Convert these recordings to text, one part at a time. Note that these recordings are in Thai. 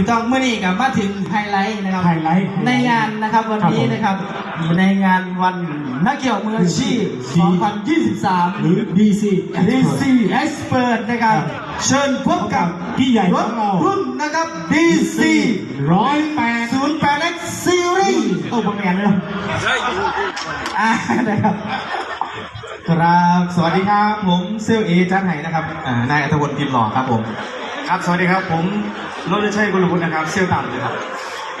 ถูกต้องเมื่อนี้กับมาถึงไฮไลท์นะครับ ไฮไลท์ในงานนะครับวันนี้นะครับ ในงานวันนักเกี่ยวมืออาชีพ 2023 หรือ DC DC Expert นะครับ เชิญพบกับพี่ใหญ่รขอถงเรารุ่นนะครับ DC ร้อยแปด08 X Series โอ้ประแมนเลยเหรออ่านะครับครับ สวัสดีครับ ผมเซลลเอจันไห้นะครับอ่านายอัธพลพิมพ์หล่อครับผม ครับสวัสดีครับ ผมรถชัยกุลวุฒินะครับเซลล์ต่ำเลยครับ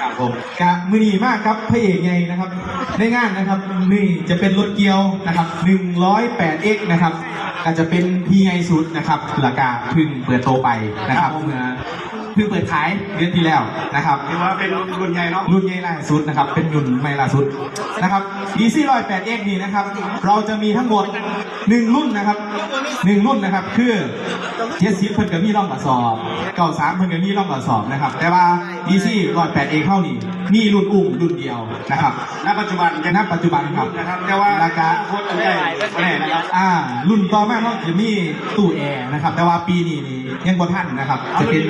ครับผมกะมือนีมากครับพระเอกไงนะครับในงานนะครับนี่จะเป็นรถเกียวนะครับ 108x นะครับก็จะเป็นพีไงสุดนะครับราคาเพึ่งเปิดโตไปนะครับเมื่อเพิ่งเปิดขายเดือนที่แล้วนะครับถือว่าเป็นรุ่นใหญ่เนาะรุ่นใหญ่ล่าสุดนะครับเป็นรุ่นใหม่ล่าสุดนะครับ DC 108X นี่นะครับ เราจะมีทั้งหมด หนึ่งรุ่นนะครับหนึ่งรุ่นนะครับ คือเจ็ดสิบเพิ่นกับมีร่องกระสอบเก้าสามเพิ่นกับมีร่องกระสอบนะครับ แต่ว่า DC 108X เข้านี่ มีรุ่นอุ้มรุ่นเดียวนะครับ ณปัจจุบันณปัจจุบันครับนะครับแต่ว่าราคาโคตรอันใหญ่แน่นะครับอ่า รุ่นต่อมาเขาจะมีตู้แอร์นะครับ แต่ว่าปีนี้นี่ยังบ่ทันนะครับจะเป็น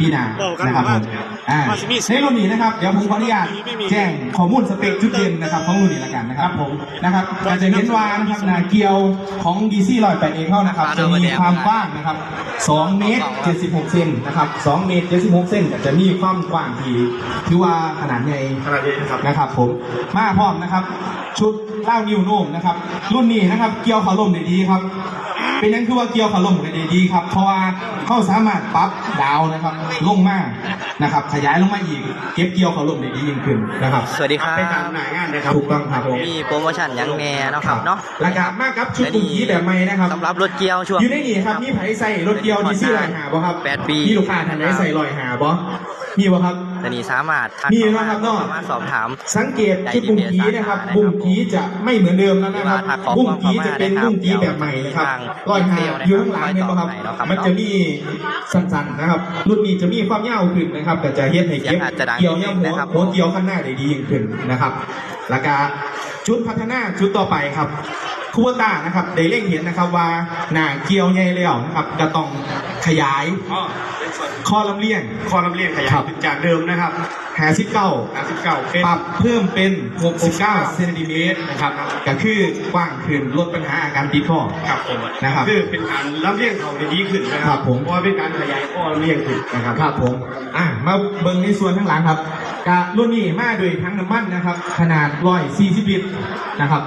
ปีหน้านะครับผมอ่าในรุ่นนี้นะครับ เดี๋ยวผมขออนุญาตแจ้งข้อมูลสเปคจุดเด่นนะครับของรุ่นนี้ละกันนะครับผมนะครับก็จะเห็นว่านะครับหนาเกียวของ DC 108เองเข้านะครับจะมีความกว้างนะครับ2เมตร76เซนนะครับ2เมตร76เซนก็จะมีความกว้างที่ถือว่าขนาดใหญ่ขนาดนี้นะครับนะครับ ผมมาพร้อมนะครับ ชุดเล่านิ้วโน้มนะครับ รุ่นนี้นะครับ เกี่ยวขาลมได้ดีครับ เป็นนั่นคือว่าเกี่ยวขาลมได้ดีครับ เพราะว่าเขาสามารถปรับดาวนะครับลงมานะครับ ขยายลงมาอีก เก็บเกี่ยวขาลมได้ดียิ่งขึ้นนะครับสวัสดีครับเป็นการหนางานนะครับถูกต้องครับผมมีโปรโมชั่นหยังแน่เนาะครับเนาะราคามากครับชุดกลุ่มยีแบบใหม่นะครับสำหรับรถเกียวช่วงอยู่ในนี่ครับมีไผใส่รถเกียวดีซี่ลอยหาบ่ครับแปดปีมีลูกค้าท่านไหนใส่ลอยหาบ่มีบ่ครับ แต่นี่สามารถทักมีเข้านะครับเนาะ สามารถสอบถาม สังเกตที่บุ้งกีนะครับ บุ้งกีจะไม่เหมือนเดิมแล้วนะครับที่ว่าถ้าของบุ้งกีจะเป็นบุ้งกีแบบใหม่นะครับทางรอยหาเซลล์นะครับอยู่ข้างหลังเนี่ยครับรอยต่อไหนเนาะครับมันจะมีสั้นๆนะครับ รุ่นนี้จะมีความยาวขึ้นนะครับ แต่จะเฮ็ดให้เก็บเสียงอาจจะดังเกี่ยวเนี่ยหัวนะครับหัวเกี่ยวข้างหน้าได้ดียิ่งขึ้นนะครับ แล้วก็ชุดพัฒนาชุดต่อไปครับคูเปต้านะครับได้เร่งเห็นนะครับว่าหน้าเกี่ยวใหญ่แล้วนะครับก็ต้องขยายอ๋อเป็นส่วน ข้อลำเลียงคอลำเลียงขยาครัยบจากเดิมนะครับหาสิบเก้า59เป็น ปรับเพิ่มเป็น 69 เซนติเมตรนะครับ ก็คือกว้างขึ้นลดปัญหาอาการติดข้อ ครับผมนะครับคือเป็นการลำเลียงเขาได้ดีขึ้นนะคครัรับบผม เพราะว่าเป็นการขยายข้อลำเลียงขึ้นนะครับ ครับผม อะ มาเบิ่งในส่วนข้างหลังครับกะรุ่นนี้มาด้วยทั้งน้ำมันนะครับ ขนาด 140 ลิตรนะครับ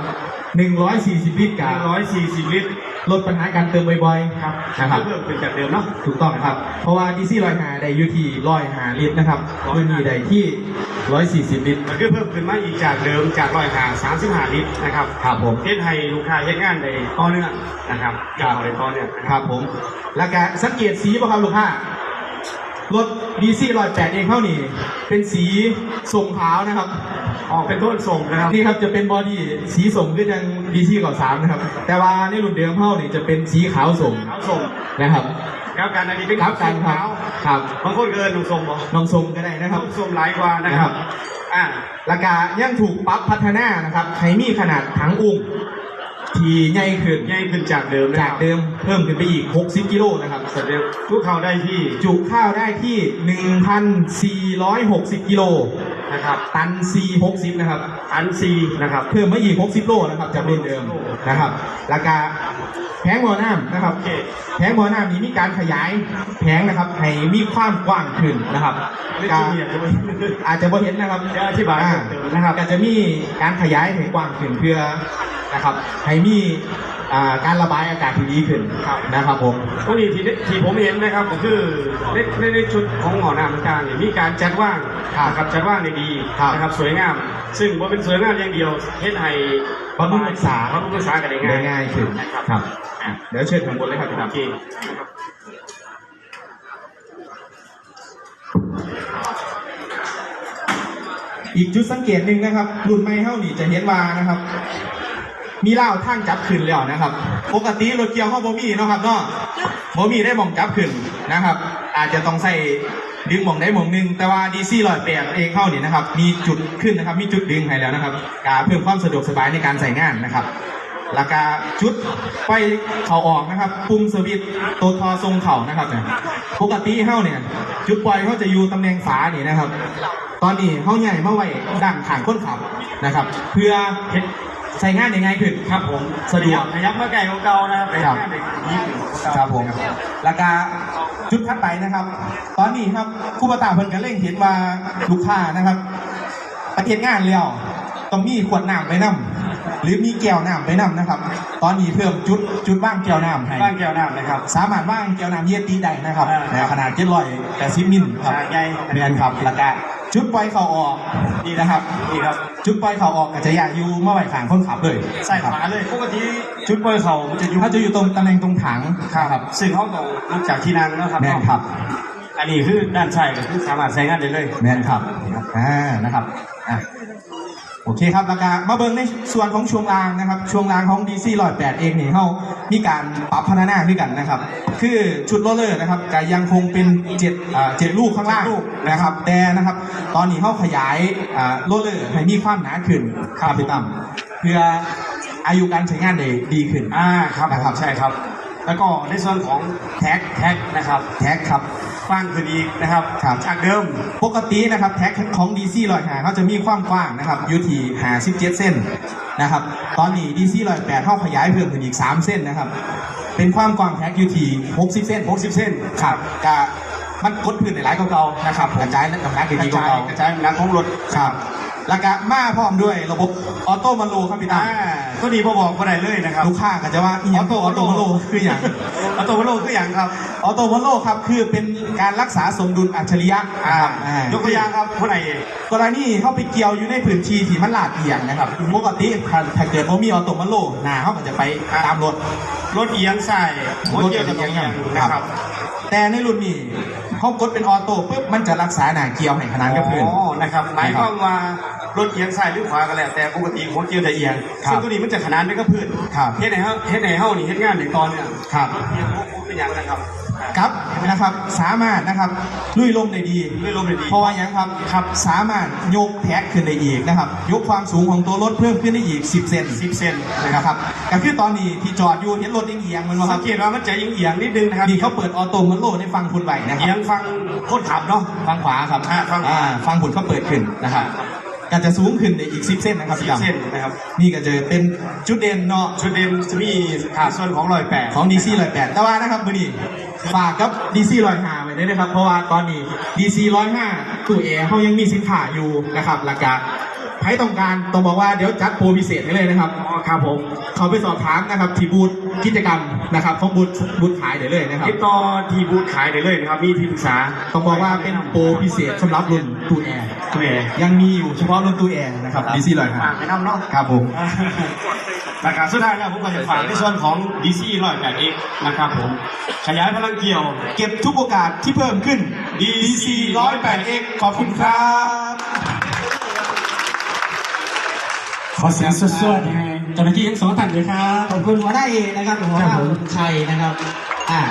140 ลิตรกับ140 ลิตร ลดปัญหาการเติมบ่อยๆครับนะครับเพิ่มเป็นจากเดิมเนาะถูกต้องครับ เพราะว่าดีซี่ลอยหาได้อยู่ที่ลอยหาลิตรนะครับรุ่นนี้ได้ที่ 140 ลิตรมันก็เพิ่มขึ้นมาอีกจากเดิมจากร้อยหา35 ลิตรนะครับครับผมเฮ็ดให้ลูกค้าเฮ็ดงานได้ต่อเนื่องนะครับครับยาวได้ต่อเนื่องนะคครัรับบผม แล้วก็สังเกตสีป่ะครับลูกค้า รถดีซี่ลอยแปดเองเข้านี่เป็นสีส่งขาวนะครับ ออกเป็นต้นส่งนะครับ นี่ครับจะเป็นบอดี้สีส่งขึ้นยังดีซี่ก่าสามนะครับ แต่ว่าในรุ่นเดิมเข้านี่จะเป็นสีขาวส่งขาวส่งนะครับครับการอันนี้เป็นครับกันครับขาวครับบางคนเกินลุงส่งบอกน้องส่งก็ได้นะครับลุงส่งหลายกว่านะครับอ่าราคายังถูกปรับพัฒนานะครับให้มีขนาดถังอุ้ม ที่ใหญ่ขึ้นใหญ่ขึ้นจากเดิมนะจากเดิมเพิ่มขึ้นไปอีก 60 กิโลนะครับสเดิมทุกเขาได้ที่จุข้าวได้ที่ 1,460 กิโลนะครับตัน 460 นะครับ อันซีนะครับ เพิ่มมาอีก 60 โลนะครับจากรุ่นเดิมนะครับ ราคาแผงหมอน้ำนะครับ โอเค แผงหมอน้ำนี้มีการขยายแผงนะครับให้มีความกว้างขึ้นนะครับไม่กาใช่เนี่ยจะไม่ อาจจะบ่เห็นนะครับเดี๋ยวอธิบายอ่เพิ่มเติม นะครับก็จะมีการขยายให้กว้างขึ้นเพื่อ นะครับให้มีอ่าการระบายอากาศที่ดีขึ้นนะครับผมตรงนี้ที่ที่ผมเห็นนะครับก็คือในในในชุดของหมอหน้าต่างๆเนี่ยมีการจัดว่างครับนะครับจัดว่างในดีครับนะครับสวยงาม ซึ่งว่าเป็นสวยงามอย่างเดียวเฮ็ดให้บำรุงรักษา บำรุงรักษากันได้ได้ง่ายง่ายขึ้นนะครับครับอะเดี๋ยวเชิญทางบนเลยครับพี่โอดำเคอีกจุดสังเกตหนึ่งนะครับ รุ่นไม่เท่านี่จะเห็นว่านะครับ มีเล่าทางจับขึ้นแล้วนะครับ ปกติรถเกียวเข้าบ่มีเนาะครับเนาะบ่มีได้มองจับขึ้นนะครับ อาจจะต้องใส่ดึงหมองได้หมองหนึง แต่ว่าดีซี่ลอยแปดเองเข้านี่นะครับ มีจุดขึ้นนะครับ มีจุดดึงให้แล้วนะครับการเพิ่มความสะดวกสบายในการใส่งานนะครับแล้วก็จุดไฟเข่าออกนะครับปุ่มสวิตตัวทอทรงเข่านะครับเนี่ยปกติเฮ้าเนี่ย จุดปล่อยเขาจะอยู่ตำแหน่งฝานี่นะครับ ตอนนี้เขาใหญ่มาไว้ด้านข้างคนขับนะครับ เพื่อ ใช้งานได้ง่ายขึ้นครับผมสะดวกขยับมาไกลกว่าเก่านะครับไปครับหน้าเด็กยิ่งกว่าคเก่ารับผมแล้วก็จุดถัดไปนะครับ ตอนนี้ครับคู่ปตาเพิ่นก็เร่งเห็นว่าลูกค้านะครับประเทศงานแล้วต้องมีขวดน้ำไปนํหรือมีแก้วน้ำไปนํนะครับ ตอนนี้เพิ่มจุดจุดว่างแก้วน้ำให้บ้านแก้วน้ำนะครับ สามารถว่างแก้วน้ำเย็นตีได้นะครับอ่าในขนาดเจ็ดร้อยแปดสิบมิลครับใหญ่เรียนครับแล้วก็ ชุดปล่อยเข่าออกนี่นะครับนี่ครับ ชุดปล่อยเข่าออกอาจจะอยากอยู่เมื่อไหร่ขางคนขับเลยใส่ครับฝาเลยปกติชุดเปอร์เขามันจะอยู่ถ้าจะอยู่ตรงตำแหน่งตรงถังครับซึ่งเขาต้องลุกจากที่นั่งนะครับแม่นครับ อันนี้คือด้านซ้ายก็คือสามารถใช้งานได้เลยแมนครับอ่านะครับ อะโอเคครับแล้วก็มาเบิ่งในส่วนของช่วงรางนะครับ ช่วงรางของ DC 108เองนี่เขามีการปรับพัฒนาด้วยกันนะครับ คือชุดโรลเลอร์นะครับก็ยังคงเป็นเจ็ดอ่าเจ็ดลูกข้างล่างนะครับ แต่นะครับ ตอนนี้เขาขยายอ่าโรลเลอร์ให้มีความหนาขึ้นครับพี่ตั้มเพื่ออายุการใช้งานได้ดีขึ้นอ่าครับนะครับใช่ครับ แล้วก็ในส่วนของแท็กแท็กนะครับ แท็กครับ กว้างขึ้นอีกนะครับครับจากเดิมปกตินะครับแท็กของ DC ลอยหาเขาจะมีความกว้างนะครับอยู่ที่57เส้นนะครับตอนนี้ DC ลอยแปดเขาขยายเพิ่มขึ้นอีก 3 เส้นนะครับ เป็นความกว้างแท็กอยู่ที่60 เส้น 60 เส้นครับกะมันกดพื้นในหลายกว่าเก่านะครับกระจายน้ำหนักกดีระกว่าจายเก่ากระจายน้ำหนักของรถครับแล้วก็มาพร้อมด้วยระบบออโต้มาโลครับพี่ตาอ่าก็ดีพอบอกก็ได้เลยนะครับ ลูกค้าก็จะว่าอหย่างออโต้มาโลคืออย่าง ออโต้มาโลคืออย่างครับออโต้มาโลครับคือเป็นการรักษาสมดุลอัจฉริยะอ่านะครับอ่ายกตัวอย่างครับผู้ไหนกรณีเข้าไปเกี่ยวอยู่ในพื้นที่ที่มันลาดเอียงนะครับปกติถ้าถ้าเกิดว่ามีออโตมาโลหนาเขาก็จะไปตามรถรถเอียงใส่หัวเกียร์กับตรงเอียงนะครับ แต่ในรุ่นนี้ เขากดเป็นออโต้ปุ๊บมันจะรักษาหนาเกี่ยวให้ขนานกับพื้น อ๋อนะครับหมายความว่ารถเอียงซ้ายหรือขวาก็แล้วแต่ปกติหัวเกียร์จะเอียงครับซึ่งตัวนี้มันจะขนานไปกับพื้นครับ เฮ็ดไหนเฮาเฮ็ดไหนเฮานี่เฮ็ดงานในตอนเนี่ยครับรถเอียงพวกเป็นอย่างนะครับ อ่าครับนะครับสามารถนะครับลุยลมได้ดีลุยลมได้ดี เพราะว่าอย่างครับครับสามารถยกแพ็คขึ้นได้อีกนะครับ ยกความสูงของตัวรถเพิ่มขึ้นได้อีก 10 เซน10 เซนนะครับก็คือตอนนี้ที่จอดอยู่เห็นรถเอียงๆมันว่าคสัรังบเกตว่ามันจะเอียงๆนิดนึงนะครับนี่เขาเปิดออโต้มันโลได้ฟังคุณไหวนะคเอีรัยบงฟังคนขับเนาะฟังขวาครับอ่าฟังขวาอ่าฟังผลเขาเปิดขึ้นนะครับ ก็จะสูงขึ้นในอีก10เส้นนะครับสิพี่บดำเส้นนะครับนี่ก็จะเป็นจุดเด่นเนาะชุดเด่นจะมีส่วนของรอยแปะของ DC 108แต่ว่านะครับมือนี้ฝากกับ DC 105ไว้ด้วยนะครับเพราะว่าตอนนี้ DC 105ตู้แอร์เขายังมีสินค้าอยู่นะครับราคาใครต้องการต้องบอกว่าเดี๋ยวจัดโปรพิเศษให้เลยนะครับอ๋อครับผมเขาไปสอบถามนะครับที่บูธกิจกรรมนะครับของบูธบูธขายได้เลยนะครับติดต่อที่บูธขายได้เลยนะครับมีที่ปรึกษาต้องบอกว่าเป็นโปรพิเศษสำหรับรุ่นตู้แอร์ตัวเองยังมีอยู่เฉพาะรุ่นตู้แอร์นะครับ DC 105ฝากไปน้ำเนาะครับผมประการสุดท้ายแล้วผมก็จะฝากในส่วนของ DC ร้อยแปดเอกนะครับผมขยายพลังเกี่ยว เก็บทุกโอกาสที่เพิ่มขึ้น DC 108X ขอบคุณครับ อเสียงสดๆให้เจ้าหน้าที่ทั้งสองท่านเลยครับ ขอบคุณหัวหน้าเอนะครับหัวหน้าชัยนะครับ อ่า